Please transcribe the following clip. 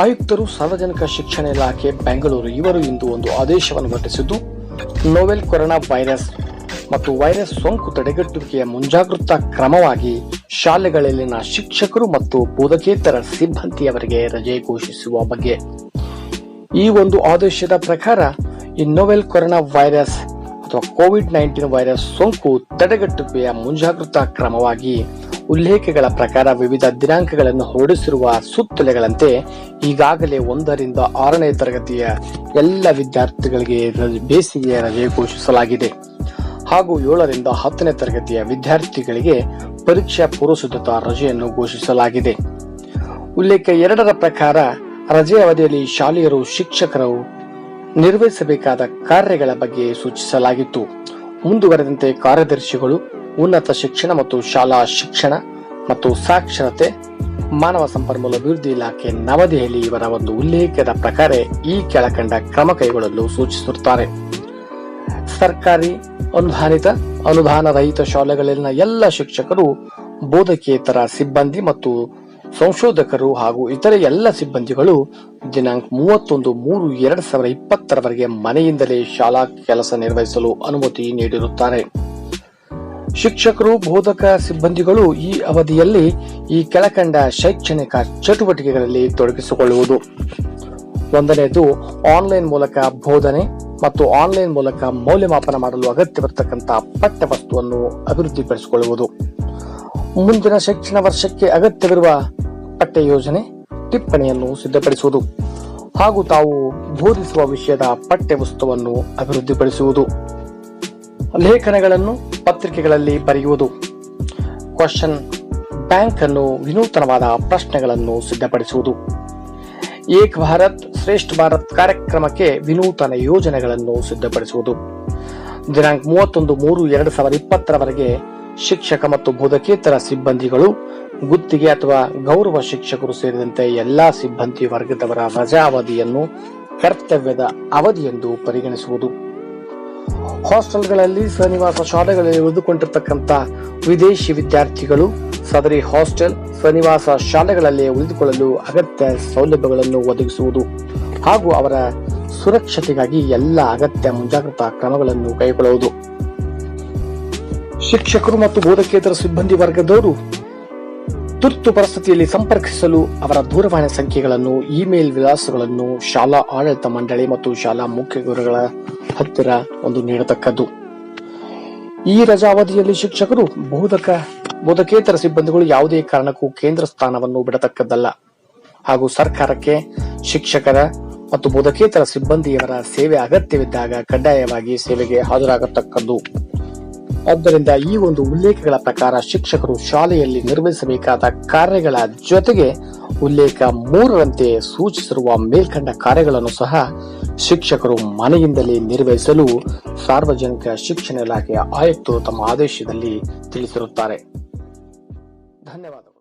ಆಯುಕ್ತರು ಸಾರ್ವಜನಿಕ ಶಿಕ್ಷಣ ಇಲಾಖೆ, ಬೆಂಗಳೂರು, ಇವರು ಇಂದು ಒಂದು ಆದೇಶವನ್ನು ಹೊರಡಿಸಿದ್ದು, ನೋವೆಲ್ ಕೊರೋನಾ ವೈರಸ್ ಮತ್ತು ವೈರಸ್ ಸೋಂಕು ತಡೆಗಟ್ಟುವಿಕೆಯ ಮುಂಜಾಗ್ರತಾ ಕ್ರಮವಾಗಿ ಶಾಲೆಗಳಲ್ಲಿನ ಶಿಕ್ಷಕರು ಮತ್ತು ಬೋಧಕೇತರ ಸಿಬ್ಬಂದಿಯವರಿಗೆ ರಜೆ ಘೋಷಿಸುವ ಬಗ್ಗೆ. ಈ ಒಂದು ಆದೇಶದ ಪ್ರಕಾರ, ಈ ನೋವೆಲ್ ಕೊರೋನಾ ವೈರಸ್ ಅಥವಾ ಕೋವಿಡ್ ನೈನ್ಟೀನ್ ವೈರಸ್ ಸೋಂಕು ತಡೆಗಟ್ಟುವಿಕೆಯ ಮುಂಜಾಗ್ರತಾ ಕ್ರಮವಾಗಿ ಉಲ್ಲೇಖಗಳ ಪ್ರಕಾರ ವಿವಿಧ ದಿನಾಂಕಗಳನ್ನು ಹೊರಡಿಸಿರುವ ಸುತ್ತಲೆಗಳಂತೆ ಈಗಾಗಲೇ ಒಂದರಿಂದ ಆರನೇ ತರಗತಿಯ ಎಲ್ಲ ವಿದ್ಯಾರ್ಥಿಗಳಿಗೆ ಬೇಸಿಗೆಯ ರಜೆ ಘೋಷಿಸಲಾಗಿದೆ. ಹಾಗೂ ಏಳರಿಂದ ಹತ್ತನೇ ತರಗತಿಯ ವಿದ್ಯಾರ್ಥಿಗಳಿಗೆ ಪರೀಕ್ಷಾ ಪೂರ್ವಸಿದ್ಧತಾ ರಜೆಯನ್ನು ಘೋಷಿಸಲಾಗಿದೆ. ಉಲ್ಲೇಖ ಎರಡರ ಪ್ರಕಾರ ರಜೆ ಅವಧಿಯಲ್ಲಿ ಶಾಲೆಯರು ಶಿಕ್ಷಕರು ನಿರ್ವಹಿಸಬೇಕಾದ ಕಾರ್ಯಗಳ ಬಗ್ಗೆ ಸೂಚಿಸಲಾಗಿತ್ತು. ಮುಂದುವರೆದಂತೆ ಕಾರ್ಯದರ್ಶಿಗಳು, ಉನ್ನತ ಶಿಕ್ಷಣ ಮತ್ತು ಶಾಲಾ ಶಿಕ್ಷಣ ಮತ್ತು ಸಾಕ್ಷರತೆ, ಮಾನವ ಸಂಪನ್ಮೂಲ ಅಭಿವೃದ್ಧಿ ಇಲಾಖೆ ನವದೆಹಲಿ ಇವರ ಒಂದು ಉಲ್ಲೇಖದ ಪ್ರಕಾರ ಈ ಕೆಳಕಂಡ ಕ್ರಮ ಕೈಗೊಳ್ಳಲು ಸೂಚಿಸಿರುತ್ತಾರೆ ಸರ್ಕಾರಿ ಅನುದಾನಿತ ಅನುದಾನ ರಹಿತ ಶಾಲೆಗಳಲ್ಲಿನ ಎಲ್ಲ ಶಿಕ್ಷಕರು ಬೋಧಕೇತರ ಸಿಬ್ಬಂದಿ ಮತ್ತು ಸಂಶೋಧಕರು ಹಾಗೂ ಇತರೆ ಎಲ್ಲ ಸಿಬ್ಬಂದಿಗಳು ದಿನಾಂಕ ಮೂವತ್ತೊಂದು ಮೂರು ಎರಡ್ ಸಾವಿರದ ಇಪ್ಪತ್ತರವರೆಗೆ ಮನೆಯಿಂದಲೇ ಶಾಲಾ ಕೆಲಸ ನಿರ್ವಹಿಸಲು ಅನುಮತಿ ನೀಡಿರುತ್ತಾರೆ. ಶಿಕ್ಷಕರು, ಬೋಧಕ ಸಿಬ್ಬಂದಿಗಳು ಈ ಅವಧಿಯಲ್ಲಿ ಈ ಕೆಳಕಂಡ ಶೈಕ್ಷಣಿಕ ಚಟುವಟಿಕೆಗಳಲ್ಲಿ ತೊಡಗಿಸಿಕೊಳ್ಳುವುದು. ಒಂದನೆಯದು, ಆನ್ಲೈನ್ ಮೂಲಕ ಬೋಧನೆ ಮತ್ತು ಆನ್ಲೈನ್ ಮೂಲಕ ಮೌಲ್ಯಮಾಪನ ಮಾಡಲು ಅಗತ್ಯವಿರತಕ್ಕಂತಹ ಪಠ್ಯ ವಸ್ತುವನ್ನು ಅಭಿವೃದ್ಧಿಪಡಿಸಿಕೊಳ್ಳುವುದು. ಮುಂದಿನ ಶೈಕ್ಷಣ ವರ್ಷಕ್ಕೆ ಅಗತ್ಯವಿರುವ ಪಠ್ಯ ಯೋಜನೆ ಟಿಪ್ಪಣಿಯನ್ನು ಸಿದ್ಧಪಡಿಸುವುದು ಹಾಗೂ ತಾವು ಬೋಧಿಸುವ ವಿಷಯದ ಪಠ್ಯ ವಸ್ತುವನ್ನು ಅಭಿವೃದ್ಧಿಪಡಿಸುವುದು. ಲೇಖನಗಳನ್ನು ಪತ್ರಿಕೆಗಳಲ್ಲಿ ಬರೆಯುವುದು. ಕ್ವಶನ್ ಬ್ಯಾಂಕ್ ಅನ್ನು ವಿನೂತನವಾದ ಪ್ರಶ್ನೆಗಳನ್ನು ಸಿದ್ಧಪಡಿಸುವುದು. ಏಕ್ ಭಾರತ್ ಶ್ರೇಷ್ಠ ಭಾರತ್ ಕಾರ್ಯಕ್ರಮಕ್ಕೆ ವಿನೂತನ ಯೋಜನೆಗಳನ್ನು ಸಿದ್ಧಪಡಿಸುವುದು. ದಿನಾಂಕ ಮೂವತ್ತೊಂದು ಮೂರು ಎರಡು ಸಾವಿರದ ಇಪ್ಪತ್ತರವರೆಗೆ ಶಿಕ್ಷಕ ಮತ್ತು ಬೋಧಕೇತರ ಸಿಬ್ಬಂದಿಗಳು, ಗುತ್ತಿಗೆ ಅಥವಾ ಗೌರವ ಶಿಕ್ಷಕರು ಸೇರಿದಂತೆ ಎಲ್ಲಾ ಸಿಬ್ಬಂದಿ ವರ್ಗದವರ ರಜಾ ಅವಧಿಯನ್ನು ಕರ್ತವ್ಯದ ಅವಧಿಯೆಂದು ಪರಿಗಣಿಸುವುದು. ಹಾಸ್ಟೆಲ್ಗಳಲ್ಲಿ ಸನಿವಾಸ ಶಾಲೆಗಳಲ್ಲಿ ಉಳಿದುಕೊಂಡಿರ್ತಕ್ಕಂಥ ವಿದೇಶಿ ವಿದ್ಯಾರ್ಥಿಗಳು, ಸದರಿ ಹಾಸ್ಟೆಲ್ ಸನಿವಾಸ ಶಾಲೆಗಳಲ್ಲಿ ಉಳಿದುಕೊಳ್ಳಲು ಅಗತ್ಯ ಸೌಲಭ್ಯಗಳನ್ನು ಒದಗಿಸುವುದು ಹಾಗೂ ಅವರ ಸುರಕ್ಷತೆಗಾಗಿ ಎಲ್ಲ ಅಗತ್ಯ ಮುಂಜಾಗ್ರತಾ ಕ್ರಮಗಳನ್ನು ಕೈಗೊಳ್ಳುವುದು. ಶಿಕ್ಷಕರು ಮತ್ತು ಬೋಧಕೇತರ ಸಿಬ್ಬಂದಿ ವರ್ಗದವರು ತುರ್ತು ಪರಿಸ್ಥಿತಿಯಲ್ಲಿ ಸಂಪರ್ಕಿಸಲು ಅವರ ದೂರವಾಣಿ ಸಂಖ್ಯೆಗಳನ್ನು, ಇಮೇಲ್ ವಿಳಾಸಗಳನ್ನು ಶಾಲಾ ಆಡಳಿತ ಮಂಡಳಿ ಮತ್ತು ಶಾಲಾ ಮುಖ್ಯ ಗುರುಗಳ ಹತ್ತಿರ ಒಂದು ನೀಡತಕ್ಕದ್ದು. ಈ ರಜಾ ಅವಧಿಯಲ್ಲಿ ಶಿಕ್ಷಕರು, ಬೋಧಕ, ಬೋಧಕೇತರ ಸಿಬ್ಬಂದಿಗಳು ಯಾವುದೇ ಕಾರಣಕ್ಕೂ ಕೇಂದ್ರ ಸ್ಥಾನವನ್ನು ಬಿಡತಕ್ಕದ್ದಲ್ಲ. ಹಾಗೂ ಸರ್ಕಾರಕ್ಕೆ ಶಿಕ್ಷಕರ ಮತ್ತು ಬೋಧಕೇತರ ಸಿಬ್ಬಂದಿಯವರ ಸೇವೆ ಅಗತ್ಯವಿದ್ದಾಗ ಕಡ್ಡಾಯವಾಗಿ ಸೇವೆಗೆ ಹಾಜರಾಗತಕ್ಕದ್ದು. ಆದ್ದರಿಂದ ಈ ಒಂದು ಉಲ್ಲೇಖಗಳ ಪ್ರಕಾರ ಶಿಕ್ಷಕರು ಶಾಲೆಯಲ್ಲಿ ನಿರ್ವಹಿಸಬೇಕಾದ ಕಾರ್ಯಗಳ ಜೊತೆಗೆ ಉಲ್ಲೇಖ ಮೂರರಂತೆ ಸೂಚಿಸಿರುವ ಮೇಲ್ಕಂಡ ಕಾರ್ಯಗಳನ್ನು ಸಹ ಶಿಕ್ಷಕರು ಮನೆಯಿಂದಲೇ ನಿರ್ವಹಿಸಲು ಸಾರ್ವಜನಿಕ ಶಿಕ್ಷಣ ಇಲಾಖೆಯ ಆಯುಕ್ತರು ತಮ್ಮ ಆದೇಶದಲ್ಲಿ ತಿಳಿಸಿರುತ್ತಾರೆ. ಧನ್ಯವಾದಗಳು.